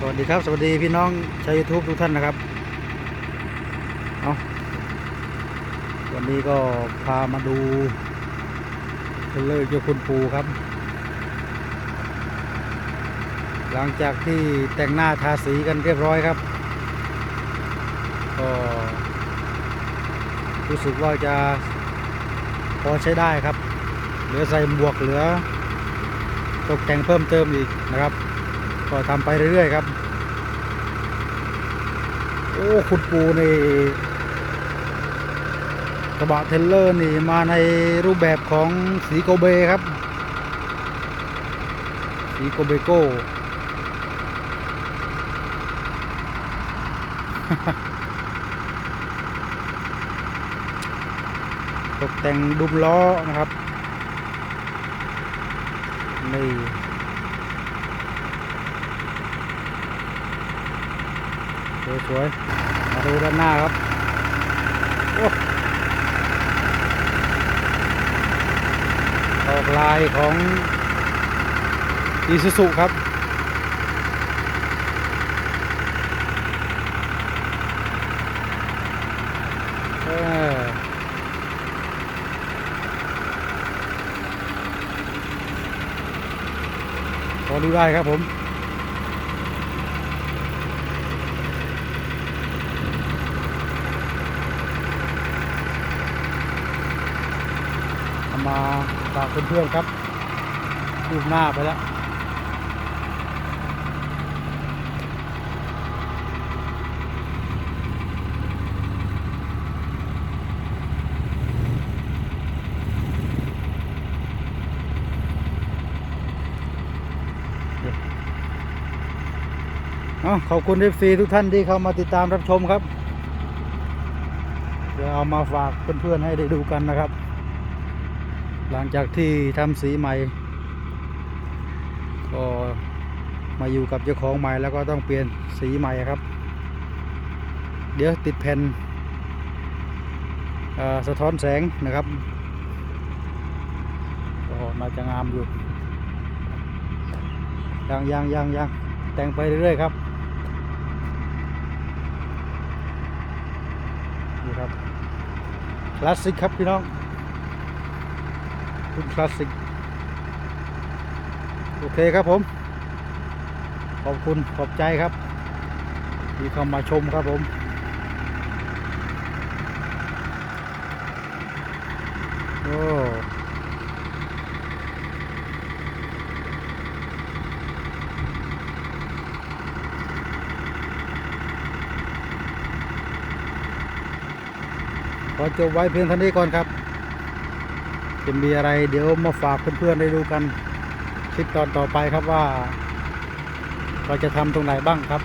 สวัสดีครับ สวัสดีพี่น้องชาวยูทูบทุกท่านนะครับเอาวันนี้ก็พามาดูเทรเลอร์โยคุณปูครับ หลังจากที่แต่งหน้าทาสีกันเรียบร้อยครับ ก็รู้สึกว่าจะพอใช้ได้ครับ เหลือใส่หมวกเหลือตกแต่งเพิ่มเติมอีกนะครับ ก็ทำไปเรื่อยๆครับ โอ้คุณปูนี่กระบะเทรลเลอร์นี่มาในรูปแบบของสีโกเบครับ สีโกเบโก้ตกแต่งดุมล้อนะครับ นี่ สวยๆมาดูด้านหน้าครับโอ้ออกลายของอีซูซุครับเออพอดูได้ครับผม เอา มาฝากเพื่อนๆครับรูปหน้าไปแล้วเอาขอบคุณ FC ทุกท่านที่เข้ามาติดตามรับชมครับ เดี๋ยวเอามาฝากเพื่อนๆให้ได้ดูกันนะครับ หลังจากที่ทำสีใหม่ ก็มาอยู่กับเจ้าของใหม่แล้วก็ต้องเปลี่ยนสีใหม่ครับ เดี๋ยวติดแผ่นสะท้อนแสงนะครับก็น่าจะงามอยู่ยังยังยังยังแต่งไปเรื่อยๆครับนี่ครับคลาสสิกครับพี่น้อง รุ่นคลาสสิก โอเคครับผม ขอบคุณขอบใจครับ ที่เข้ามาชมครับผมโอ้ขอจบไว้เพียงเท่านี้ก่อนครับ จะมีอะไรเดี๋ยวมาฝากเพื่อนๆได้ดูกันคลิปตอนต่อไปครับว่า เราจะทำตรงไหนบ้างครับ